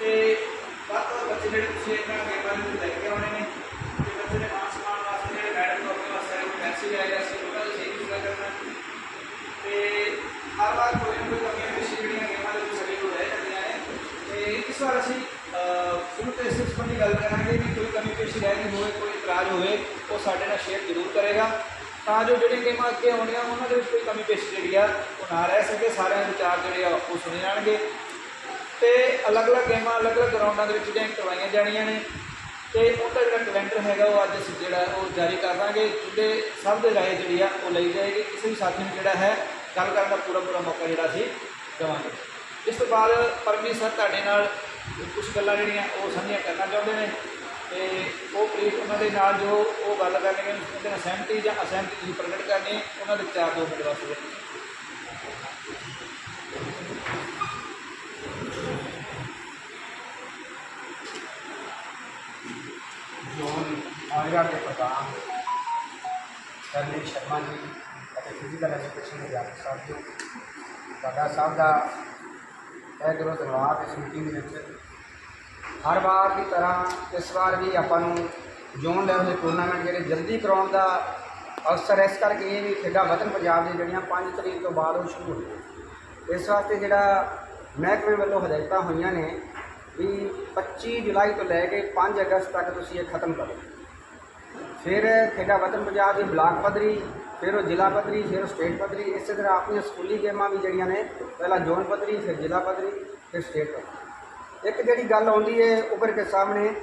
ਤੇ ਵੱਧ ਤੋਂ ਵੱਧ ਬੱਚੇ ਜਿਹੜੇ ਤੁਸੀਂ ਇਹਨਾਂ ਗੇਮਾਂ ਨੂੰ ਲੈ ਕੇ ਆਉਣੇ ਨੇ, ਤੇ ਬੱਚੇ ਦੇ ਮਾਨ ਸਨਮਾਨ ਵਾਸਤੇ ਜਿਹੜੇ ਮੈਡਮ ਤੋਂ ਆਪਣੇ ਵਾਸਤੇ ਕੋਈ ਮੈਸੇਜ ਆਏਗਾ ਸੀ ਉਹਨਾਂ ਦਾ ਸਹੀ ਯੂਜ਼ ਕਰਨਾ। ਤੇ ਹਰ ਵਾਰ ਕੋਈ ਨਾ ਕੋਈ ਕਮੀਆਂ ਪੇਸ਼ੀ ਜਿਹੜੀਆਂ ਗੇਮਾਂ ਦੇ ਵਿੱਚ ਸਾਡੇ ਕੋਲ ਰਹਿ ਜਾਂਦੀਆਂ ਨੇ। ਤੇ ਇਸ ਵਾਰ ਅਸੀਂ ਸ਼ੁਰੂ ਤੋਂ ਇਸ ਸੰਬੰਧੀ ਗੱਲ ਕਰਾਂਗੇ ਕਿ ਕੋਈ ਕਮੀ ਪੇਸ਼ੀ ਰਹਿ ਗਈ ਹੋਵੇ, ਕੋਈ ਇਤਰਾਜ਼ ਹੋਵੇ, ਉਹ ਸਾਡੇ ਨਾਲ ਸ਼ੇਅਰ ਜ਼ਰੂਰ ਕਰੇਗਾ। ਤਾਂ ਜੋ ਜਿਹੜੀਆਂ ਗੇਮਾਂ ਅੱਗੇ ਆਉਣੀਆਂ, ਉਹਨਾਂ ਦੇ ਵਿੱਚ ਕੋਈ ਕਮੀ ਪੇਸ਼ੀ ਜਿਹੜੀ ਆ, ਉਹ ਨਾ ਰਹਿ ਸਕੇ। ਸਾਰਿਆਂ ਦੇ ਵਿਚਾਰ ਜਿਹੜੇ ਆ, ਉਹ ਸੁਣੇ ਜਾਣਗੇ। ਤੇ ਅਲੱਗ-ਅਲੱਗ ਗੇਮਾਂ, ਅਲੱਗ-ਅਲੱਗ ਗਰਾਊਂਡਾਂ ਦੇ ਵਿੱਚ ਜਿਹੜੀਆਂ ਕਰਵਾਈਆਂ ਜਾਣੀਆਂ ਨੇ। ਤੇ ਉਹਦਾ ਜਿਹੜਾ ਕੈਲੰਡਰ ਹੈਗਾ, ਉਹ ਅੱਜ ਅਸੀਂ ਜਿਹੜਾ ਉਹ ਜਾਰੀ ਕਰ ਦਾਂਗੇ। ਜਿਹਦੇ ਸਭ ਦੇ ਰਾਏ ਜਿਹੜੀ ਆ, ਉਹ ਲਈ ਜਾਏਗੀ। ਕਿਸੇ ਵੀ ਸਾਥੀ ਨੂੰ ਜਿਹੜਾ ਹੈ, ਗੱਲ ਕਰਨ ਦਾ ਪੂਰਾ ਪੂਰਾ ਮੌਕਾ ਜਿਹੜਾ ਅਸੀਂ ਦੇਵਾਂਗੇ। ਇਸ ਤੋਂ ਬਾਅਦ ਪਰਮਜੀਤ ਸਰ ਤੁਹਾਡੇ ਨਾਲ ਕੁਝ ਗੱਲਾਂ ਜਿਹੜੀਆਂ, ਉਹ ਸਾਂਝੀਆਂ ਕਰਨਾ ਚਾਹੁੰਦੇ ਨੇ। ਤੇ ਉਹ ਪਲੀਜ਼ ਉਹਨਾਂ ਦੇ ਨਾਲ ਜੋ ਉਹ ਗੱਲ ਕਰਨਗੇ, ਉਹਦੇ ਨਾਲ ਸਹਿਮਤੀ ਜਾਂ ਅਸਹਿਮਤੀ ਤੁਸੀਂ ਪ੍ਰਗਟ ਕਰਨੀ ਹੈ ਉਹਨਾਂ ਦੇ ਵਿਚਾਰ ਦੋ ਮਿੰਟ ਵਾਸਤੇ ਜੋਨ ਆਇਰਾ ਦੇ ਪ੍ਰਧਾਨ ਕਰਨੀ ਸ਼ਰਮਾ ਜੀ ਅਤੇ ਫਿਜ਼ੀਕਲ ਐਜੂਕੇਸ਼ਨ ਦੇ ਡਾਕਟਰ ਸਾਹਿਬ ਜੀ ਤੁਹਾਡਾ ਸਭ ਦਾ ਇਹ ਦਿਲੋਂ ਧੰਨਵਾਦ ਇਸ ਮੀਟਿੰਗ ਦੇ ਵਿੱਚ। ਹਰ ਵਾਰ ਦੀ ਤਰ੍ਹਾਂ ਇਸ ਵਾਰ ਵੀ ਆਪਾਂ ਨੂੰ ਜ਼ੋਨ ਲੈਵਲ ਦੇ ਟੂਰਨਾਮੈਂਟ ਜਿਹੜੇ ਜਲਦੀ ਕਰਾਉਣ ਦਾ ਅਵਸਰ ਇਸ ਕਰਕੇ ਇਹ ਵੀ ਖੇਡਾਂ ਵਤਨ ਪੰਜਾਬ ਦੀਆਂ ਜਿਹੜੀਆਂ 5 ਤਰੀਕ ਤੋਂ ਬਾਅਦ ਉਹ ਸ਼ੁਰੂ ਹੋਣੀਆਂ ਇਸ ਵਾਸਤੇ ਜਿਹੜਾ ਮਹਿਕਮੇ ਵੱਲੋਂ ਹਦਾਇਤਾਂ ਹੋਈਆਂ ਨੇ ਵੀ 25 ਜੁਲਾਈ ਤੋਂ ਲੈ ਕੇ 5 ਅਗਸਤ ਤੱਕ ਤੁਸੀਂ ਇਹ ਖਤਮ ਕਰੋ। ਫਿਰ ਖੇਡਾਂ ਵਤਨ ਪੰਜਾਬ ਦੀ ਬਲਾਕ ਪੱਧਰੀ, ਫਿਰ ਉਹ ਜ਼ਿਲ੍ਹਾ ਪੱਧਰੀ, ਫਿਰ ਉਹ ਸਟੇਟ ਪੱਧਰੀ, ਇਸੇ ਤਰ੍ਹਾਂ ਆਪਣੀਆਂ ਸਕੂਲੀ ਗੇਮਾਂ ਵੀ ਜਿਹੜੀਆਂ ਨੇ, ਪਹਿਲਾਂ ਜ਼ੋਨ ਪੱਧਰੀ, ਫਿਰ ਜ਼ਿਲ੍ਹਾ ਪੱਧਰੀ, ਫਿਰ ਸਟੇਟ ਪੱਧਰੀ। ਇੱਕ ਜਿਹੜੀ ਗੱਲ ਆਉਂਦੀ ਹੈ ਉੱਪਰ ਕੇ ਸਾਹਮਣੇ,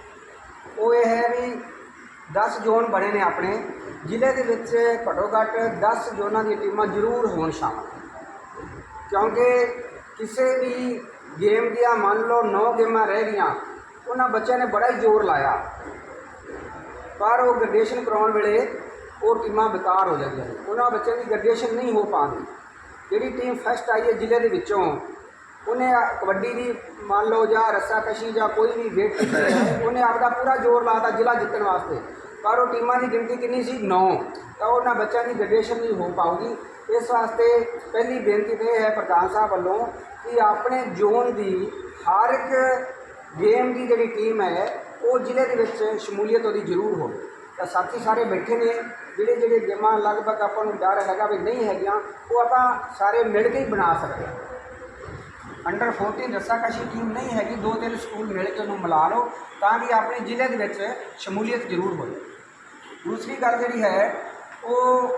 ਉਹ ਇਹ ਹੈ ਵੀ 10 ਜ਼ੋਨ ਬਣੇ ਨੇ ਆਪਣੇ, ਜ਼ਿਲ੍ਹੇ ਦੇ ਵਿੱਚ ਘੱਟੋ ਘੱਟ 10 ਜ਼ੋਨਾਂ ਦੀਆਂ ਟੀਮਾਂ ਜ਼ਰੂਰ ਹੋਣ ਸ਼ਾਮਲ। ਕਿਉਂਕਿ ਕਿਸੇ ਵੀ ਗੇਮ ਦੀਆਂ ਮੰਨ ਲਓ 9 ਗੇਮਾਂ ਰਹਿ ਗਈਆਂ, ਉਹਨਾਂ ਬੱਚਿਆਂ ਨੇ ਬੜਾ ਹੀ ਜ਼ੋਰ ਲਾਇਆ। ਪਰ ਉਹ ਗ੍ਰੈਜੂਏਸ਼ਨ ਕਰਾਉਣ ਵੇਲੇ ਉਹ ਟੀਮਾਂ ਬੇਕਾਰ ਹੋ ਜਾਂਦੀਆਂ ਨੇ। ਉਹਨਾਂ ਬੱਚਿਆਂ ਦੀ ਗ੍ਰੈਜੂਏਸ਼ਨ ਨਹੀਂ ਹੋ ਪਾਉਂਦੀ ਜਿਹੜੀ ਟੀਮ ਫਸਟ ਆਈ ਹੈ ਜ਼ਿਲ੍ਹੇ ਦੇ ਵਿੱਚੋਂ, ਉਹਨੇ ਕਬੱਡੀ ਦੀ ਮੰਨ ਲਓ ਜਾਂ ਰੱਸਾਕਸ਼ੀ ਜਾਂ ਕੋਈ ਵੀ ਵੇਟ ਉਹਨੇ ਆਪਦਾ ਪੂਰਾ ਜ਼ੋਰ ਲਾਤਾ ਜ਼ਿਲ੍ਹਾ ਜਿੱਤਣ ਵਾਸਤੇ। ਪਰ ਉਹ ਟੀਮਾਂ ਦੀ ਗਿਣਤੀ ਕਿੰਨੀ ਸੀ? 9 ਤਾਂ ਉਹਨਾਂ ਬੱਚਿਆਂ ਦੀ ਗ੍ਰੈਜੂਏਸ਼ਨ ਨਹੀਂ ਹੋ ਪਾਊਗੀ। ਇਸ ਵਾਸਤੇ ਪਹਿਲੀ ਬੇਨਤੀ ਤਾਂ ਇਹ ਹੈ ਪ੍ਰਧਾਨ ਸਾਹਿਬ ਵੱਲੋਂ ਕਿ ਆਪਣੇ ਜ਼ੋਨ ਦੀ ਹਰ ਇੱਕ ਗੇਮ ਦੀ ਜਿਹੜੀ ਟੀਮ ਹੈ ਉਹ ਜ਼ਿਲ੍ਹੇ ਦੇ ਵਿੱਚ ਸ਼ਮੂਲੀਅਤ ਉਹਦੀ ਜ਼ਰੂਰ ਹੋਵੇ। ਤਾਂ ਸਾਥੀ ਸਾਰੇ ਬੈਠੇ ਨੇ, ਜਿਹੜੇ ਜਿਹੜੇ ਗੇਮਾਂ ਲਗਭਗ ਆਪਾਂ ਨੂੰ ਡਰ ਹੈਗਾ ਵੀ ਨਹੀਂ ਹੈਗੀਆਂ, ਉਹ ਆਪਾਂ ਸਾਰੇ ਮਿਲ ਕੇ ਹੀ ਬਣਾ ਸਕਦੇ ਹਾਂ। ਅੰਡਰ 14 ਰੱਸਾਕਸ਼ੀ ਟੀਮ ਨਹੀਂ ਹੈਗੀ, ਦੋ ਤਿੰਨ ਸਕੂਲ ਮਿਲ ਕੇ ਉਹਨੂੰ ਮਿਲਾ ਲਓ, ਤਾਂ ਕਿ ਆਪਣੇ ਜ਼ਿਲ੍ਹੇ ਦੇ ਵਿੱਚ ਸ਼ਮੂਲੀਅਤ ਜ਼ਰੂਰ ਹੋਵੇ। ਦੂਸਰੀ ਗੱਲ ਜਿਹੜੀ ਹੈ, ਉਹ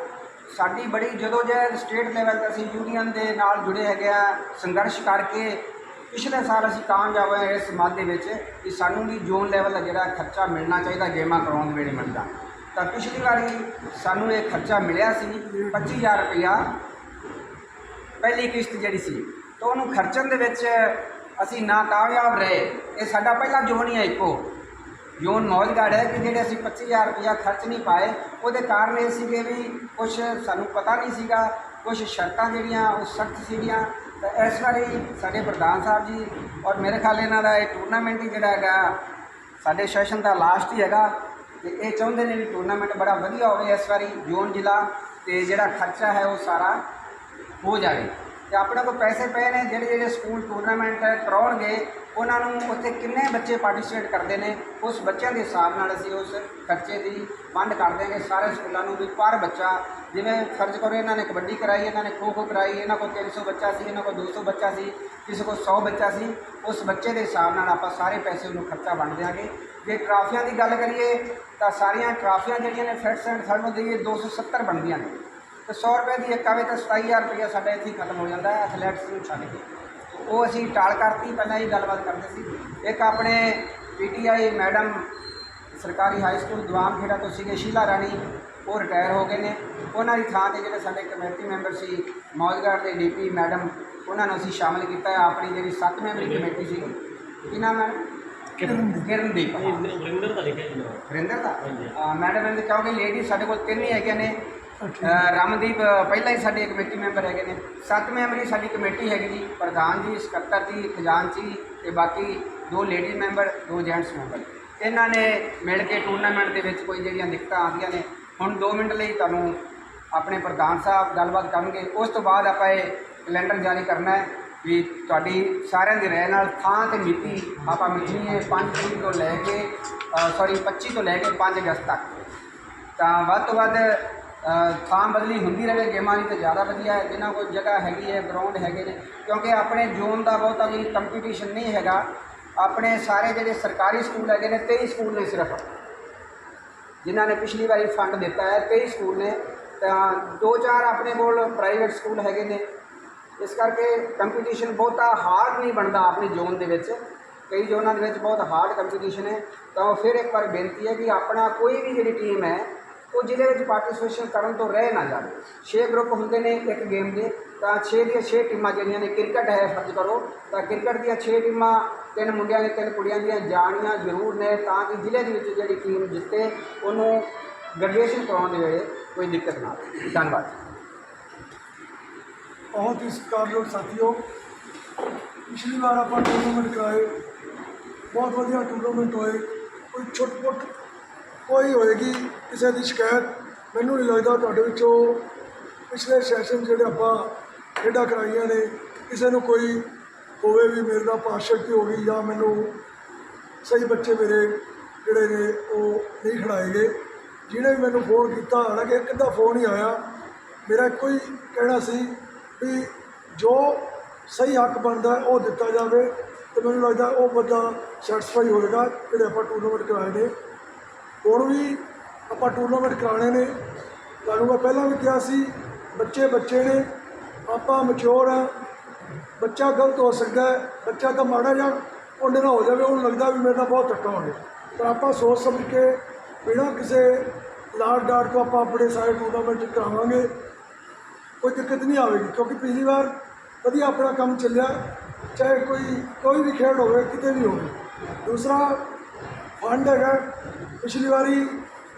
ਸਾਡੀ ਬੜੀ ਜਦੋਂ ਜੇ ਸਟੇਟ ਲੈਵਲ ਤੇ ਅਸੀਂ ਯੂਨੀਅਨ ਦੇ ਨਾਲ ਜੁੜੇ ਹੈਗੇ ਆ, ਸੰਘਰਸ਼ ਕਰਕੇ ਪਿਛਲੇ ਸਾਲ ਅਸੀਂ ਕਾਮਯਾਬ ਹੋਏ ਇਸ ਸੰਬੰਧ ਦੇ ਵਿੱਚ ਕਿ ਸਾਨੂੰ ਵੀ ਜ਼ੋਨ ਲੈਵਲ ਦਾ ਜਿਹੜਾ ਖਰਚਾ ਮਿਲਣਾ ਚਾਹੀਦਾ ਗੇਮਾਂ ਕਰਾਉਣ ਦੇ ਵੇਲੇ ਮਿਲਦਾ ਤਾਂ ਪਿਛਲੀ ਵਾਰੀ ਸਾਨੂੰ ਇਹ ਖਰਚਾ ਮਿਲਿਆ ਸੀ 25000 ਰੁਪਇਆ ਪਹਿਲੀ ਕਿਸ਼ਤ ਜਿਹੜੀ ਸੀ। ਤਾਂ ਉਹਨੂੰ ਖਰਚਣ ਦੇ ਵਿੱਚ ਅਸੀਂ ਨਾਕਾਮਯਾਬ ਰਹੇ। ਇਹ ਸਾਡਾ ਪਹਿਲਾ ਜ਼ੋਨ ਹੀ ਹੈ ਇੱਕੋ। ਜ਼ੋਨ ਮੌਜਗੜ ਹੈ ਕਿ ਜਿਹੜੇ ਅਸੀਂ 25000 ਰੁਪਇਆ ਖਰਚ ਨਹੀਂ ਪਾਏ, ਉਹਦੇ ਕਾਰਨ ਇਹ ਸੀਗੇ ਵੀ ਕੁਝ ਸਾਨੂੰ ਪਤਾ ਨਹੀਂ ਸੀਗਾ ਕੁਝ ਸ਼ਰਤਾਂ ਜਿਹੜੀਆਂ ਉਹ ਸਖਤ ਸੀਗੀਆਂ। ਤਾਂ ਇਸ ਵਾਰੀ ਸਾਡੇ ਪ੍ਰਧਾਨ ਸਾਹਿਬ ਜੀ ਔਰ ਮੇਰੇ ਖਿਆਲ ਇਹਨਾਂ ਦਾ ਇਹ ਟੂਰਨਾਮੈਂਟ ਹੀ ਜਿਹੜਾ ਹੈਗਾ, ਸਾਡੇ ਸੈਸ਼ਨ ਦਾ ਲਾਸਟ ਹੀ ਹੈਗਾ। ਤੇ ਇਹ ਚਾਹੁੰਦੇ ਨੇ ਵੀ ਟੂਰਨਾਮੈਂਟ ਬੜਾ ਵਧੀਆ ਹੋਵੇ ਇਸ ਵਾਰੀ ਜ਼ੋਨ ਜ਼ਿਲ੍ਹਾ ਤੇ ਜਿਹੜਾ ਖਰਚਾ ਹੈ ਉਹ ਸਾਰਾ ਹੋ ਜਾਵੇ। ਤੇ ਆਪਣੇ ਕੋਲ ਪੈਸੇ ਪਏ ਨੇ, ਜਿਹੜੇ ਜਿਹੜੇ ਸਕੂਲ ਟੂਰਨਾਮੈਂਟ ਕਰਾਉਣਗੇ, ਉਹਨਾਂ ਨੂੰ ਉੱਥੇ ਕਿੰਨੇ ਬੱਚੇ ਪਾਰਟਿਸਿਪੇਟ ਕਰਦੇ ਨੇ, ਉਸ ਬੱਚਿਆਂ ਦੇ ਹਿਸਾਬ ਨਾਲ ਅਸੀਂ ਉਸ ਖਰਚੇ ਦੀ ਵੰਡ ਕਰ ਦੇਂਗੇ ਸਾਰੇ ਸਕੂਲਾਂ ਨੂੰ ਵੀ ਪਰ ਬੱਚਾ, ਜਿਵੇਂ ਫਰਜ਼ ਕਰੋ ਇਹਨਾਂ ਨੇ ਕਬੱਡੀ ਕਰਾਈ, ਇਹਨਾਂ ਨੇ ਖੋ ਖੋ ਕਰਾਈ, ਇਹਨਾਂ ਕੋਲ 300 ਬੱਚਾ ਸੀ, ਇਹਨਾਂ ਕੋਲ 200 ਬੱਚਾ ਸੀ, ਕਿਸੇ ਕੋਲ 100 ਬੱਚਾ ਸੀ, ਉਸ ਬੱਚੇ ਦੇ ਹਿਸਾਬ ਨਾਲ ਆਪਾਂ ਸਾਰੇ ਪੈਸੇ ਉਹਨੂੰ ਖਰਚਾ ਵੰਡ ਦਿਆਂਗੇ। ਜੇ ਟਰਾਫੀਆਂ ਦੀ ਗੱਲ ਕਰੀਏ, ਤਾਂ ਸਾਰੀਆਂ ਟਰਾਫੀਆਂ ਜਿਹੜੀਆਂ ਨੇ ਫਿਟਸ ਐਂਡ ਥਰਡ ਨੂੰ ਦੇਈਏ 270 ਬਣਦੀਆਂ ਨੇ। ਤੇ 100 ਰੁਪਏ ਦੀ ਇੱਕ ਆਵੇ ਤਾਂ 27000 ਰੁਪਇਆ ਸਾਡਾ ਇੱਥੇ ਖਤਮ ਹੋ ਜਾਂਦਾ ਹੈ ਐਥਲੈਟਿਕਸ ਨੂੰ ਛੱਡ ਕੇ। ਉਹ ਅਸੀਂ ਟਾਲ ਕਰਤੀ ਪਹਿਲਾਂ ਹੀ ਗੱਲਬਾਤ ਕਰਦੇ ਸੀ। ਇੱਕ ਆਪਣੇ ਪੀਟੀਆਈ ਮੈਡਮ ਸਰਕਾਰੀ ਹਾਈ ਸਕੂਲ ਦੀਵਾਨ ਖੇੜਾ ਤੋਂ ਸੀਗੇ ਸ਼ੀਲਾ ਰਾਣੀ ਉਹ ਰਿਟਾਇਰ ਹੋ ਗਏ ਨੇ। ਉਹਨਾਂ ਦੀ ਥਾਂ ਤੇ ਜਿਹੜੇ ਸਾਡੇ ਕਮੇਟੀ ਮੈਂਬਰ ਸੀ ਮੌਜਗੜ੍ਹ ਦੇ ਡੀਪੀ ਮੈਡਮ ਉਹਨਾਂ ਨੂੰ ਅਸੀਂ ਸ਼ਾਮਲ ਕੀਤਾ ਹੈ ਆਪਣੀ ਜਿਹੜੀ ਸੱਤ ਮੈਂਬਰੀ ਕਮੇਟੀ ਸੀ। ਕੀ ਨਾਮ ਹੈ ਕਿਰਨਦੀਪ। ਹਾਂ। ਵਰਿੰਦਰ ਦਾ ਲਿਖਿਆ ਜੀ ਨਾਮ। ਵਰਿੰਦਰ ਦਾ? ਮੈਡਮ ਇਹਦੇ ਕਿਉਂਕਿ ਲੇਡੀ ਸਾਡੇ ਕੋਲ ਤਿੰਨ ਹੀ ਹੈਗੇ ਨੇ। ਅਹ ਰਮਨਦੀਪ ਅਹ ਪਹਿਲਾਂ ਹੀ ਸਾਡੇ ਕਮੇਟੀ ਮੈਂਬਰ ਹੈਗੇ ਨੇ। ਸੱਤ ਮੈਂਬਰੀ ਸਾਡੀ ਕਮੇਟੀ ਹੈਗੀ ਜੀ, ਪ੍ਰਧਾਨ ਜੀ, ਸਕੱਤਰ ਜੀ ਖਜ਼ਾਨਚੀ ਤੇ ਬਾਕੀ ਦੋ ਲੇਡੀਜ਼ ਮੈਂਬਰ, ਦੋ ਜੈਂਟਸ ਮੈਂਬਰ। ਇਹਨਾਂ ਨੇ ਮਿਲ ਕੇ ਟੂਰਨਾਮੈਂਟ ਦੇ ਵਿੱਚ ਕੋਈ ਜਿਹੜੀਆਂ ਦਿੱਕਤਾਂ ਆਉਂਦੀਆਂ ਨੇ, ਹੁਣ 2 ਮਿੰਟ ਲਈ ਤੁਹਾਨੂੰ ਆਪਣੇ ਪ੍ਰਧਾਨ ਸਾਹਿਬ ਗੱਲਬਾਤ ਕਰਨਗੇ। ਉਸ ਤੋਂ ਬਾਅਦ ਆਪਾਂ ਇਹ ਕੈਲੰਡਰ ਜਾਰੀ ਕਰਨਾ ਹੈ ਵੀ ਤੁਹਾਡੀ ਸਾਰਿਆਂ ਦੀ ਰਹਿ ਨਾਲ ਥਾਂ ਤੇ ਮਿਤੀ ਆਪਾਂ ਮਿਲਣੀ ਹੈ 5 ਤਰੀਕ ਤੋਂ ਲੈ ਕੇ ਸੌਰੀ 25 ਤੋਂ ਲੈ ਕੇ 5 ਅਗਸਤ ਤੱਕ। ਤਾਂ ਵੱਧ ਤੋਂ ਵੱਧ ਥਾਂ ਬਦਲੀ ਹੁੰਦੀ ਰਹੇ, ਗੇਮਾਂ ਦੀ ਤਾਂ ਜ਼ਿਆਦਾ ਵਧੀਆ ਹੈ, ਜਿਨ੍ਹਾਂ ਕੋਲ ਜਗ੍ਹਾ ਹੈਗੀ ਹੈ ਗਰਾਊਂਡ ਹੈਗੇ ਨੇ, ਕਿਉਂਕਿ ਆਪਣੇ ਜ਼ੋਨ ਦਾ ਬਹੁਤਾ ਕੋਈ ਕੰਪੀਟੀਸ਼ਨ ਨਹੀਂ ਹੈਗਾ। ਆਪਣੇ ਸਾਰੇ ਜਿਹੜੇ ਸਰਕਾਰੀ ਸਕੂਲ ਹੈਗੇ ਨੇ 23 ਸਕੂਲ ਨੇ ਸਿਰਫ। ਜਿਨ੍ਹਾਂ ਨੇ ਪਿਛਲੀ ਵਾਰੀ ਫੰਡ ਦਿੱਤਾ ਹੈ 23 ਸਕੂਲ ਨੇ। ਤਾਂ ਦੋ ਚਾਰ ਆਪਣੇ ਕੋਲ ਪ੍ਰਾਈਵੇਟ ਸਕੂਲ ਹੈਗੇ ਨੇ। ਇਸ ਕਰਕੇ ਕੰਪੀਟੀਸ਼ਨ ਬਹੁਤਾ ਹਾਰਡ ਨਹੀਂ ਬਣਦਾ ਆਪਣੇ ਜ਼ੋਨ ਦੇ ਵਿੱਚ। ਕਈ ਜ਼ੋਨਾਂ ਦੇ ਵਿੱਚ ਬਹੁਤ ਹਾਰਡ ਕੰਪੀਟੀਸ਼ਨ ਹੈ। ਤਾਂ ਉਹ ਫਿਰ ਇੱਕ ਵਾਰ ਬੇਨਤੀ ਹੈ ਕਿ ਆਪਣਾ ਕੋਈ ਵੀ ਜਿਹੜੀ ਟੀਮ ਹੈ ਉਹ ਜ਼ਿਲ੍ਹੇ ਵਿੱਚ ਪਾਰਟਿਸਿਪੇਸ਼ਨ ਕਰਨ ਤੋਂ ਰਹਿ ਨਾ ਜਾਵੇ। 6 ਗਰੁੱਪ ਹੁੰਦੇ ਨੇ ਇੱਕ ਗੇਮ ਦੇ, ਤਾਂ 6 ਦੀਆਂ 6 ਟੀਮਾਂ ਜਿਹੜੀਆਂ ਨੇ ਕ੍ਰਿਕਟ ਹੈ ਫਰਜ਼ ਕਰੋ, ਤਾਂ ਕ੍ਰਿਕਟ ਦੀਆਂ 6 ਟੀਮਾਂ, ਤਿੰਨ ਮੁੰਡਿਆਂ ਦੀਆਂ ਤਿੰਨ ਕੁੜੀਆਂ ਦੀਆਂ ਜਾਣੀਆਂ ਜ਼ਰੂਰ ਨੇ, ਤਾਂ ਕਿ ਜ਼ਿਲ੍ਹੇ ਦੇ ਵਿੱਚ ਜਿਹੜੀ ਟੀਮ ਜਿੱਤੇ, ਉਹਨੂੰ ਗ੍ਰੈਜੂਏਸ਼ਨ ਕਰਾਉਣ ਦੇ ਵੇਲੇ ਕੋਈ ਦਿੱਕਤ ਨਾ ਆਵੇ। ਧੰਨਵਾਦ। ਬਹੁਤ ਹੀ ਸਤਿਕਾਰਯੋਗ ਸਾਥੀਓ। ਪਿਛਲੀ ਵਾਰ ਆਪਾਂ ਟੂਰਨਾਮੈਂਟ ਕਰਾਏ। ਬਹੁਤ ਵਧੀਆ ਟੂਰਨਾਮੈਂਟ ਹੋਏ। ਕੋਈ ਛੁੱਟ-ਪੁੱਟ ਕੋਈ ਹੋਏਗੀ। ਕਿਸੇ ਦੀ ਸ਼ਿਕਾਇਤ ਮੈਨੂੰ ਨਹੀਂ ਲੱਗਦਾ ਤੁਹਾਡੇ ਵਿੱਚੋਂ ਪਿਛਲੇ ਸੈਸ਼ਨ ਜਿਹੜੇ ਆਪਾਂ ਖੇਡਾਂ ਕਰਾਈਆਂ ਨੇ, ਕਿਸੇ ਨੂੰ ਕੋਈ ਹੋਵੇ ਵੀ ਮੇਰੇ ਨਾਲ ਪਾਰਸ਼ਲਟੀ ਹੋ ਗਈ ਜਾਂ ਮੈਨੂੰ ਸਹੀ ਬੱਚੇ ਮੇਰੇ ਜਿਹੜੇ ਨੇ ਉਹ ਨਹੀਂ ਖਿਡਾਏ ਗਏ। ਜਿਹਨੇ ਵੀ ਮੈਨੂੰ ਫੋਨ ਕੀਤਾ, ਹਾਲਾਂਕਿ ਇੱਕ ਅੱਧਾ ਫੋਨ ਹੀ ਆਇਆ, ਮੇਰਾ ਇੱਕੋ ਹੀ ਕਹਿਣਾ ਸੀ ਵੀ ਜੋ ਸਹੀ ਹੱਕ ਬਣਦਾ ਉਹ ਦਿੱਤਾ ਜਾਵੇ ਤੇ ਮੈਨੂੰ ਲੱਗਦਾ ਉਹ ਬੰਦਾ ਸੈਟੀਸਫਾਈ ਹੋਏਗਾ ਜਿਹੜੇ ਆਪਾਂ ਟੂਰਨਾਮੈਂਟ ਕਰਾਏ ਨੇ। ਹੁਣ ਵੀ ਆਪਾਂ ਟੂਰਨਾਮੈਂਟ ਕਰਾਣੇ ਨੇ। ਤੁਹਾਨੂੰ ਮੈਂ ਪਹਿਲਾਂ ਵੀ ਕਿਹਾ ਸੀ, ਬੱਚੇ ਬੱਚੇ ਨੇ, ਆਪਾਂ ਮਚੋਰ ਆ। ਬੱਚਾ ਗਲਤ ਹੋ ਸਕਦਾ ਹੈ, ਬੱਚਾ ਤਾਂ ਮਾੜਾ ਜਿਹਾ ਉਹਦੇ ਨਾਲ ਹੋ ਜਾਵੇ, ਉਹਨੂੰ ਲੱਗਦਾ ਵੀ ਮੇਰੇ ਨਾਲ ਬਹੁਤ ਧੱਕਾ ਹੋ ਗਿਆ ਪਰ ਆਪਾਂ ਸੋਚ ਸਮਝ ਕੇ ਬਿਨਾਂ ਕਿਸੇ ਲਾੜ ਡਾਟ ਤੋਂ ਆਪਾਂ ਆਪਣੇ ਸਾਰੇ ਟੂਰਨਾਮੈਂਟ ਕਰਾਵਾਂਗੇ। ਕੋਈ ਦਿੱਕਤ ਨਹੀਂ ਆਵੇਗੀ, ਕਿਉਂਕਿ ਪਿਛਲੀ ਵਾਰ ਵਧੀਆ ਆਪਣਾ ਕੰਮ ਚੱਲਿਆ। ਚਾਹੇ ਕੋਈ ਕੋਈ ਵੀ ਖੇਡ ਹੋਵੇ, ਕਿਤੇ ਵੀ ਹੋਵੇ। ਦੂਸਰਾ ਫੰਡ ਹੈਗਾ। ਪਿਛਲੀ ਵਾਰੀ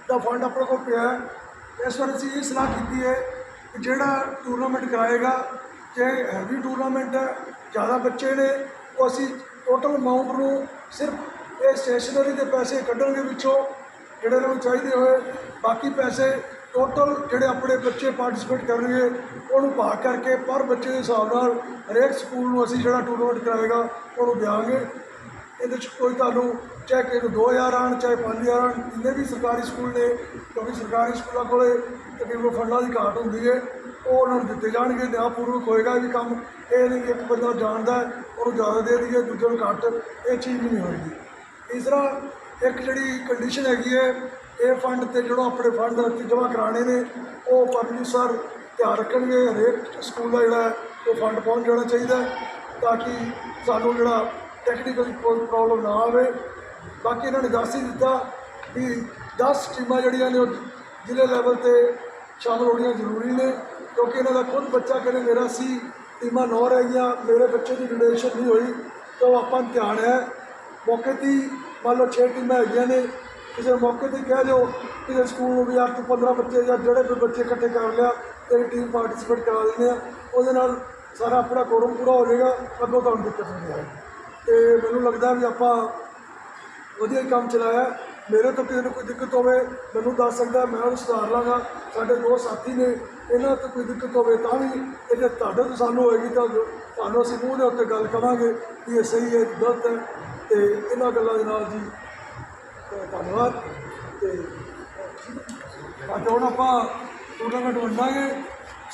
ਦਾ ਫੰਡ ਆਪਣੇ ਕੋਲ ਪਿਆ ਹੈ। ਇਸ ਵਾਰ ਅਸੀਂ ਇਹ ਸਲਾਹ ਕੀਤੀ ਹੈ ਕਿ ਜਿਹੜਾ ਟੂਰਨਾਮੈਂਟ ਕਰਾਏਗਾ, ਜੇ ਹੈਵੀ ਟੂਰਨਾਮੈਂਟ ਹੈ, ਜ਼ਿਆਦਾ ਬੱਚੇ ਨੇ, ਉਹ ਅਸੀਂ ਟੋਟਲ ਅਮਾਉਂਟ ਨੂੰ ਸਿਰਫ ਇਹ ਸਟੇਸ਼ਨਰੀ ਦੇ ਪੈਸੇ ਕੱਢਣਗੇ ਵਿੱਚੋਂ ਜਿਹੜੇ ਇਹਨਾਂ ਨੂੰ ਚਾਹੀਦੇ ਹੋਏ ਬਾਕੀ ਪੈਸੇ ਟੋਟਲ ਜਿਹੜੇ ਆਪਣੇ ਬੱਚੇ ਪਾਰਟਿਸਿਪੇਟ ਕਰਨਗੇ, ਉਹਨੂੰ ਭਾਗ ਕਰਕੇ ਪਰ ਬੱਚੇ ਦੇ ਹਿਸਾਬ ਨਾਲ ਹਰੇਕ ਸਕੂਲ ਨੂੰ ਅਸੀਂ ਜਿਹੜਾ ਟੂਰਨਾਮੈਂਟ ਕਰਾਏਗਾ, ਉਹਨੂੰ ਦਿਆਂਗੇ ਇਹਦੇ 'ਚ ਕੋਈ ਤੁਹਾਨੂੰ ਚਾਹੇ ਕਿਸੇ ਨੂੰ 2000 ਆਣ ਚਾਹੇ 5000 ਆਣ ਜਿੰਨੇ ਵੀ ਸਰਕਾਰੀ ਸਕੂਲ ਨੇ, ਕਿਉਂਕਿ ਸਰਕਾਰੀ ਸਕੂਲਾਂ ਕੋਲੇ ਤਕਰੀਬਨ ਫੰਡਾਂ ਦੀ ਘਾਟ ਹੁੰਦੀ ਹੈ ਉਹ ਉਹਨਾਂ ਨੂੰ ਦਿੱਤੇ ਜਾਣਗੇ ਨਿਆਂਪੂਰਵਕ ਹੋਏਗਾ ਵੀ ਕੰਮ। ਇਹ ਨਹੀਂ ਇੱਕ ਬੰਦਾ ਜਾਣਦਾ ਉਹਨੂੰ ਜ਼ਿਆਦਾ ਦੇ ਦਈਏ, ਦੂਜੇ ਨੂੰ ਘੱਟ, ਇਹ ਚੀਜ਼ ਨਹੀਂ ਹੋਏਗੀ। ਤੀਸਰਾ, ਇੱਕ ਜਿਹੜੀ ਕੰਡੀਸ਼ਨ ਹੈਗੀ ਹੈ ਇਹ ਫੰਡ ਤੇ ਜਿਹੜਾ ਆਪਣੇ ਫੰਡ ਅਸੀਂ ਜਮ੍ਹਾਂ ਕਰਾਣੇ ਨੇ, ਉਹ ਪਬਲਿਕ ਸਰ ਧਿਆਨ ਰੱਖਣਗੇ, ਹਰੇਕ ਸਕੂਲ ਦਾ ਜਿਹੜਾ ਉਹ ਫੰਡ ਪਹੁੰਚ ਜਾਣਾ ਚਾਹੀਦਾ ਤਾਂ ਕਿ ਸਾਨੂੰ ਜਿਹੜਾ ਟੈਕਨੀਕਲ ਕੋਈ ਪ੍ਰੋਬਲਮ ਨਾ ਆਵੇ। ਬਾਕੀ ਇਹਨਾਂ ਨੇ ਦੱਸ ਹੀ ਦਿੱਤਾ ਵੀ 10 ਟੀਮਾਂ ਜਿਹੜੀਆਂ ਨੇ ਉਹ ਜ਼ਿਲ੍ਹੇ ਲੈਵਲ ਤੇ ਸ਼ਾਮਲ ਹੋਣੀਆਂ ਜ਼ਰੂਰੀ ਨੇ, ਕਿਉਂਕਿ ਇਹਨਾਂ ਦਾ ਖੁਦ ਬੱਚਾ ਕਹਿੰਦੇ ਮੇਰਾ ਸੀ, ਟੀਮਾਂ ਨੌ ਰਹਿ ਗਈਆਂ, ਮੇਰੇ ਬੱਚੇ ਦੀ ਗ੍ਰੈਜੂਏਸ਼ਨ ਨਹੀਂ ਹੋਈ, ਤਾਂ ਉਹ ਆਪਾਂ ਧਿਆਨ ਹੈ। ਮੌਕੇ ਤੇ ਹੀ ਮੰਨ ਲਓ 6 ਟੀਮਾਂ ਹੈਗੀਆਂ ਨੇ, ਕਿਸੇ ਮੌਕੇ ਤੇ ਕਹਿ ਦਿਓ, ਕਿਸੇ ਸਕੂਲ ਨੂੰ ਵੀ ਯਾਰ ਤੋਂ 15 ਬੱਚੇ ਜਾਂ ਜਿਹੜੇ ਵੀ ਬੱਚੇ ਇਕੱਠੇ ਕਰ ਲਿਆ, ਤੇਰੀ ਟੀਮ ਪਾਰਟਿਸਿਪੇਟ ਕਰਾ ਦਿੰਦੇ ਆ, ਉਹਦੇ ਨਾਲ ਸਾਰਾ ਆਪਣਾ ਕੋਰਮ ਪੂਰਾ ਹੋ ਜਾਏਗਾ, ਅੱਗੋਂ ਤੁਹਾਨੂੰ ਦਿੱਕਤ ਨਹੀਂ ਆਏਗੀ। ਤੇ ਮੈਨੂੰ ਲੱਗਦਾ ਵੀ ਆਪਾਂ ਵਧੀਆ ਹੀ ਕੰਮ ਚਲਾਇਆ। ਮੇਰੇ ਤੋਂ ਕਿਸੇ ਨੂੰ ਕੋਈ ਦਿੱਕਤ ਹੋਵੇ, ਮੈਨੂੰ ਦੱਸ ਸਕਦਾ, ਮੈਂ ਉਹਨੂੰ ਸੁਧਾਰ ਲਾਂਗਾ। ਸਾਡੇ ਦੋ ਸਾਥੀ ਨੇ, ਇਹਨਾਂ ਤੋਂ ਕੋਈ ਦਿੱਕਤ ਹੋਵੇ ਤਾਂ ਵੀ ਇਹ ਜੇ ਤੁਹਾਡੇ ਤੋਂ ਸਾਨੂੰ ਹੋਏਗੀ ਤਾਂ ਤੁਹਾਨੂੰ ਅਸੀਂ ਮੂੰਹ ਦੇ ਉੱਤੇ ਗੱਲ ਕਰਾਂਗੇ ਕਿ ਇਹ ਸਹੀ ਹੈ ਗਲਤ ਹੈ ਤੇ ਇਹਨਾਂ ਗੱਲਾਂ ਦੇ ਨਾਲ ਜੀ ਧੰਨਵਾਦ ਤੇ ਅੱਜ ਹੁਣ ਆਪਾਂ ਟੂਰਨਾਮੈਂਟ ਵੰਡਾਂਗੇ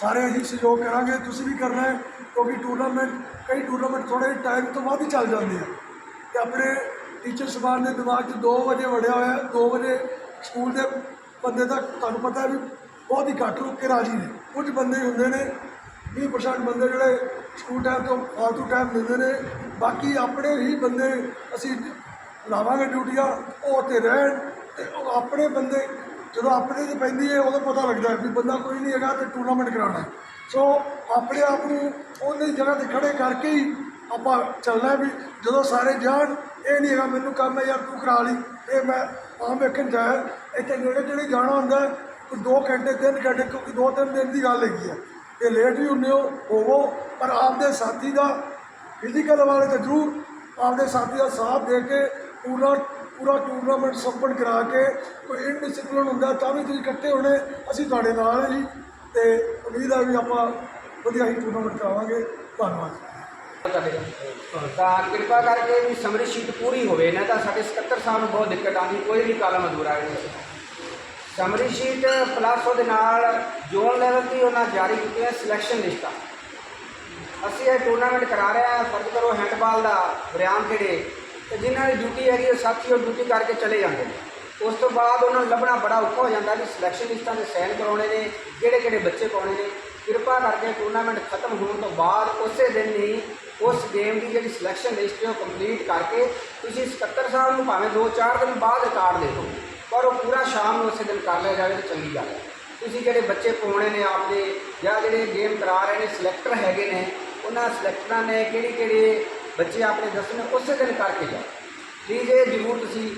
ਸਾਰੇ ਅਸੀਂ ਸਹਿਯੋਗ ਕਰਾਂਗੇ, ਤੁਸੀਂ ਵੀ ਕਰਨਾ ਹੈ, ਕਿਉਂਕਿ ਟੂਰਨਾਮੈਂਟ ਕਈ ਟੂਰਨਾਮੈਂਟ ਥੋੜੇ ਟਾਈਮ ਤੋਂ ਬਾਅਦ ਹੀ ਚੱਲ ਜਾਂਦੇ ਆ। ਤੇ ਆਪਣੇ ਟੀਚਰ ਸਭਾਨ ਦੇ ਦਿਮਾਗ 'ਚ 2 ਵਜੇ ਵੜਿਆ ਹੋਇਆ 2 ਵਜੇ ਸਕੂਲ ਦੇ ਬੰਦੇ ਦਾ, ਤੁਹਾਨੂੰ ਪਤਾ ਹੈ ਵੀ ਬਹੁਤ ਹੀ ਘੱਟ ਰੁਕ ਕੇ ਰਾਜੀ ਨੇ। ਕੁਝ ਬੰਦੇ ਹੁੰਦੇ ਨੇ 20% ਬੰਦੇ ਜਿਹੜੇ ਸਕੂਲ ਟਾਈਮ ਤੋਂ ਫਾਲਤੂ ਟਾਈਮ ਦਿੰਦੇ ਨੇ, ਬਾਕੀ ਆਪਣੇ ਹੀ ਬੰਦੇ ਅਸੀਂ ਲਾਵਾਂਗੇ ਡਿਊਟੀਆਂ ਉਹ ਉੱਥੇ ਰਹਿਣ ਤੇ ਉਹ ਆਪਣੇ ਬੰਦੇ ਜਦੋਂ ਆਪਣੇ ਤੇ ਪੈਂਦੀ ਹੈ ਉਦੋਂ ਪਤਾ ਲੱਗਦਾ ਵੀ ਬੰਦਾ ਕੋਈ ਨਹੀਂ ਹੈਗਾ ਤੇ ਟੂਰਨਾਮੈਂਟ ਕਰਾਉਣਾ ਸੋ ਆਪਣੇ ਆਪ ਨੂੰ ਉਹਦੀ ਜਗ੍ਹਾ ਤੇ ਖੜੇ ਕਰਕੇ ਹੀ ਆਪਾਂ ਚੱਲਣਾ ਵੀ ਜਦੋਂ ਸਾਰੇ ਜਾਣ ਇਹ ਨਹੀਂ ਹੈਗਾ ਮੈਨੂੰ ਕੰਮ ਹੈ ਯਾਰ ਤੂੰ ਕਰਾ ਲਈ। ਇਹ ਮੈਂ ਆਮ ਵੇਖਣ ਜਾਇਆ ਇੱਥੇ ਨੇੜੇ ਜਿਹੜੇ ਜਾਣਾ ਹੁੰਦਾ ਹੈ, ਕੋਈ 2 ਘੰਟੇ 3 ਘੰਟੇ ਕਿਉਂਕਿ 2-3 ਦਿਨ ਦੀ ਗੱਲ ਹੈਗੀ ਹੈ। ਇਹ ਲੇਟ ਵੀ ਹੁੰਦੇ ਹੋ ਹੋਵੋ ਪਰ ਆਪਦੇ ਸਾਥੀ ਦਾ ਫਿਜ਼ੀਕਲ ਵਾਲੇ ਤੇ ਜ਼ਰੂਰ ਆਪਦੇ ਸਾਥੀ ਦਾ ਸਾਥ ਦੇ ਕੇ ਪੂਰਾ ਪੂਰਾ ਟੂਰਨਾਮੈਂਟ ਸੰਪੰਨ ਕਰਾ ਕੇ ਕੋਈ ਇਨਡਿਸਪਲਿਨ ਹੁੰਦਾ ਤਾਂ ਵੀ ਤੁਸੀਂ ਇਕੱਠੇ ਹੋਣੇ, ਅਸੀਂ ਤੁਹਾਡੇ ਨਾਲ ਹਾਂ ਜੀ। ਤੇ ਉਮੀਦ ਆ ਵੀ ਆਪਾਂ ਵਧੀਆ ਹੀ ਟੂਰਨਾਮੈਂਟ ਕਰਾਵਾਂਗੇ। ਧੰਨਵਾਦ। ਤਾਂ ਕਿਰਪਾ ਕਰਕੇ ਵੀ ਸਮਰੀ ਸ਼ੀਟ ਪੂਰੀ ਹੋਵੇ, ਨਾ ਤਾਂ ਸਾਡੇ ਸਕੱਤਰ ਸਾਹਿਬ ਨੂੰ ਬਹੁਤ ਦਿੱਕਤ ਆਉਂਦੀ, ਕੋਈ ਵੀ ਕਾਲਮ ਅਧੂਰਾ ਹੈ। ਸਮਰੀ ਸ਼ੀਟ ਪਲੱਸ ਉਹਦੇ ਨਾਲ ਜ਼ੋਨ ਲੈਵਲ ਦੀ ਉਹਨਾਂ ਜਾਰੀ ਕੀਤੀਆਂ ਸਿਲੈਕਸ਼ਨ ਲਿਸਟਾਂ ਅਸੀਂ ਇਹ ਟੂਰਨਾਮੈਂਟ ਕਰਾ ਰਹੇ ਹਾਂ, ਫਰਜ਼ ਕਰੋ ਹੈਂਡਬਾਲ ਦਾ ਬਰਿਆਮ ਕਿਹੜੇ ਤੇ ਜਿਨ੍ਹਾਂ ਦੀ ਡਿਊਟੀ ਹੈਗੀ ਉਹ ਸਾਥੀ ਉਹ ਡਿਊਟੀ ਕਰਕੇ ਚਲੇ ਜਾਂਦੇ ਨੇ। ਉਸ ਤੋਂ ਬਾਅਦ ਉਹਨਾਂ ਨੂੰ ਲੱਭਣਾ ਬੜਾ ਔਖਾ ਹੋ ਜਾਂਦਾ ਕਿ ਸਿਲੈਕਸ਼ਨ ਲਿਸਟਾਂ ਦੇ ਸਾਈਨ ਕਰਾਉਣੇ ਨੇ, ਕਿਹੜੇ ਕਿਹੜੇ ਬੱਚੇ ਪਾਉਣੇ ਨੇ। ਕਿਰਪਾ ਕਰਕੇ ਟੂਰਨਾਮੈਂਟ ਖਤਮ ਹੋਣ ਤੋਂ ਬਾਅਦ ਉਸੇ ਦਿਨ ਹੀ ਉਸ ਗੇਮ ਦੀ ਜਿਹੜੀ ਸਿਲੈਕਸ਼ਨ ਲਿਸਟ ਹੈ ਉਹ ਕੰਪਲੀਟ ਕਰਕੇ ਤੁਸੀਂ ਸਕੱਤਰ ਸਾਹਿਬ ਨੂੰ ਭਾਵੇਂ 2-4 ਦਿਨ ਬਾਅਦ ਰਿਕਾਰਡ ਦੇ ਦਿਓ, ਪਰ ਉਹ ਪੂਰਾ ਸ਼ਾਮ ਨੂੰ ਉਸੇ ਦਿਨ ਕਰ ਲਿਆ ਜਾਵੇ ਤਾਂ ਚੰਗੀ ਗੱਲ ਹੈ। ਤੁਸੀਂ ਜਿਹੜੇ ਬੱਚੇ ਪਾਉਣੇ ਨੇ ਆਪਦੇ ਜਾਂ ਜਿਹੜੇ ਗੇਮ ਕਰਾ ਰਹੇ ਨੇ ਸਿਲੈਕਟਰ ਹੈਗੇ ਨੇ, ਉਹਨਾਂ ਸਿਲੈਕਟਰਾਂ ਨੇ ਕਿਹੜੀ ਕਿਹੜੇ ਬੱਚੇ ਆਪਣੇ ਦੱਸਣੇ, ਉਸੇ ਦਿਨ ਕਰਕੇ ਜਾਓ। ਪਲੀਜ਼ ਇਹ ਜ਼ਰੂਰ ਤੁਸੀਂ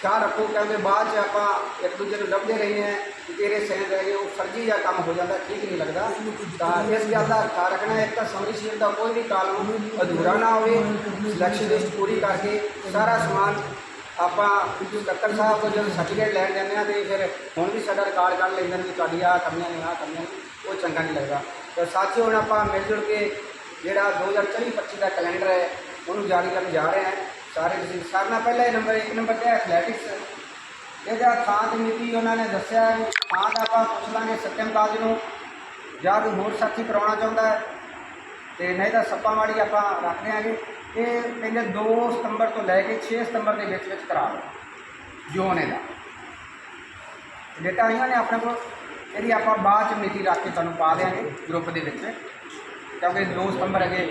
ਖਿਆਲ ਰੱਖੋ ਕਿਉਂਕਿ ਬਾਅਦ 'ਚ ਆਪਾਂ ਇੱਕ ਦੂਜੇ ਨੂੰ ਲੱਭਦੇ ਰਹਿੰਦੇ ਹਾਂ, ਕਿ ਤੇਰੇ ਸਹਿਣ ਰਹੇ ਉਹ ਫਰਜ਼ੀ ਜਿਹਾ ਕੰਮ ਹੋ ਜਾਂਦਾ, ਠੀਕ ਨਹੀਂ ਲੱਗਦਾ। ਤਾਂ ਇਸ ਗੱਲ ਦਾ ਖਿਆਲ ਰੱਖਣਾ, ਇੱਕ ਤਾਂ ਸਮਰੀ ਸ਼ੀਟ ਦਾ ਕੋਈ ਵੀ ਕਾਲਮ ਅਧੂਰਾ ਨਾ ਹੋਵੇ ਸਿਲੈਕਸ਼ਨ ਲਿਸਟ ਪੂਰੀ ਕਰਕੇ ਸਾਰਾ ਸਮਾਨ ਆਪਾਂ ਸਕੱਤਰ ਸਾਹਿਬ ਤੋਂ ਜਦੋਂ ਸਰਟੀਫਿਕੇਟ ਲੈਣ ਜਾਂਦੇ ਆ ਤੇ ਫਿਰ ਹੁਣ ਵੀ ਸਾਡਾ ਰਿਕਾਰਡ ਕੱਢ ਲੈਂਦੇ ਨੇ ਤੁਹਾਡੀ ਆਹ ਕਮੀਆਂ ਨੇ, ਆਹ ਕਮੀਆਂ ਉਹ ਚੰਗਾ ਨਹੀਂ ਲੱਗਦਾ। ਤਾਂ ਸਾਥੀਓ ਹੁਣ ਆਪਾਂ ਮਿਲ ਜੁਲ ਕੇ ਜਿਹੜਾ 2024-25 ਦਾ ਕੈਲੰਡਰ ਹੈ ਉਹਨੂੰ ਜਾਰੀ ਕਰਨ ਜਾ ਰਹੇ ਹਾਂ ਸਾਰੇ ਤੁਸੀਂ ਸਾਰਿਆਂ ਨਾਲ ਪਹਿਲਾ ਇਹ ਨੰਬਰ ਇੱਕ ਨੰਬਰ ਤੇ ਐਥਲੈਟਿਕਸ ਇਹਦਾ ਥਾਂ ਤੇ ਮਿਤੀ ਉਹਨਾਂ ਨੇ ਦੱਸਿਆ ਹੈ ਥਾਂ ਦਾ ਆਪਾਂ ਪੁੱਛ ਲਾਂਗੇ ਸਤਿਅਮ ਨੂੰ। ਜਾਂ ਕੋਈ ਹੋਰ ਸਾਥੀ ਕਰਾਉਣਾ ਚਾਹੁੰਦਾ ਹੈ। ਤੇ ਨਹੀਂ ਤਾਂ ਸੱਪਾ ਮਾੜੀ ਆਪਾਂ ਰੱਖਦੇ ਆਂਗੇ ਇਹ ਕਹਿੰਦੇ 2 ਸਤੰਬਰ ਤੋਂ ਲੈ ਕੇ 6 ਸਤੰਬਰ ਦੇ ਵਿੱਚ ਵਿੱਚ ਕਰਾ ਲਓ ਜੋਨ ਇਹਦਾ ਡੇਟਾ ਆਈਆਂ ਨੇ ਆਪਣੇ ਕੋਲ ਇਹਦੀ ਆਪਾਂ ਬਾਅਦ ਚ ਮਿਤੀ ਰੱਖ ਕੇ ਤੁਹਾਨੂੰ ਪਾ ਦਿਆਂਗੇ ਗਰੁੱਪ ਦੇ ਵਿੱਚ। ਕਿਉਂਕਿ 2 ਸਤੰਬਰ ਅਗੇ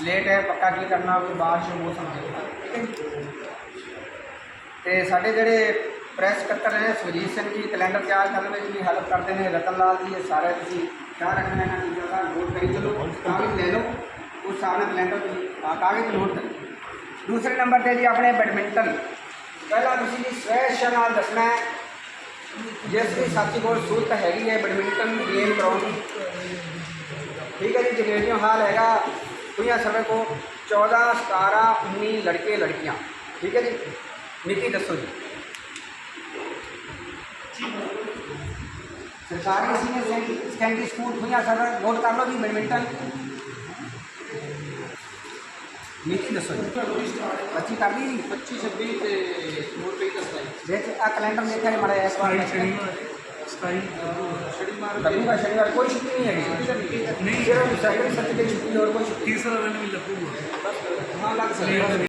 ਲੇਟ ਹੈ, ਪੱਕਾ ਕੀ ਕਰਨਾ ਉਹ ਬਾਅਦ ਚ ਮੌਸਮ ਦੇਖਣਾ ਠੀਕ ਹੈ ਜੀ ਤੇ ਸਾਡੇ ਜਿਹੜੇ ਪ੍ਰੈਸ ਸਕੱਤਰ ਨੇ ਸੁਜੀਤ ਸਿੰਘ ਜੀ ਕੈਲੰਡਰ ਤਿਆਰ ਕਰਨ ਵਿੱਚ ਵੀ ਹੈਲਪ ਕਰਦੇ ਨੇ, ਰਤਨ ਲਾਲ ਜੀ, ਇਹ ਸਾਰੇ ਤੁਸੀਂ ਖਿਆਲ ਰੱਖਣਾ ਇਹਨਾਂ ਚੀਜ਼ਾਂ ਦਾ ਨੋਟ ਕਰੀ ਚਲੋ, ਕਾਗਜ਼ ਲੈ ਲਓ, ਉਸ ਸਾਹਮਣੇ ਕੈਲੰਡਰ ਤੁਸੀਂ ਆ ਕਾਗਜ਼ ਨੋਟ ਕਰੋ। ਦੂਸਰੇ ਨੰਬਰ ਤੇ ਜੀ ਆਪਣੇ ਬੈਡਮਿੰਟਨ ਪਹਿਲਾਂ ਤੁਸੀਂ ਜੀ ਸਵੈ ਇੱਛਾ ਨਾਲ ਦੱਸਣਾ ਹੈ, ਜਿਸ ਵੀ ਸਾਥੀ ਕੋਲ ਸਹੂਲਤ ਹੈਗੀ ਹੈ ਬੈਡਮਿੰਟਨ ਗੇਮ ਕਰਾਉਣ ਠੀਕ ਹੈ ਜੀ ਜਗੇਰੀਓ ਹਾਲ ਹੈਗਾ तो दुनिया समय को चौदह सतारह उन्नीस लड़के लड़कियाँ। ठीक है जी? नीति दसो जी। सरकारी senior secondary school Bhuya sir note कर लो जी बैडमिंटन। नीति दसो जी। पच्ची कर दी पच्ची छब्बीस कैलेंडर देखा है हमारा 27 लगूंगा शनिवार कोई छुट्टी नहीं है नहीं सिर्फ सैटरडे संडे की छुट्टी और कोई छुट्टी तीसरा दिन भी लगूंगा हाँ लग सकता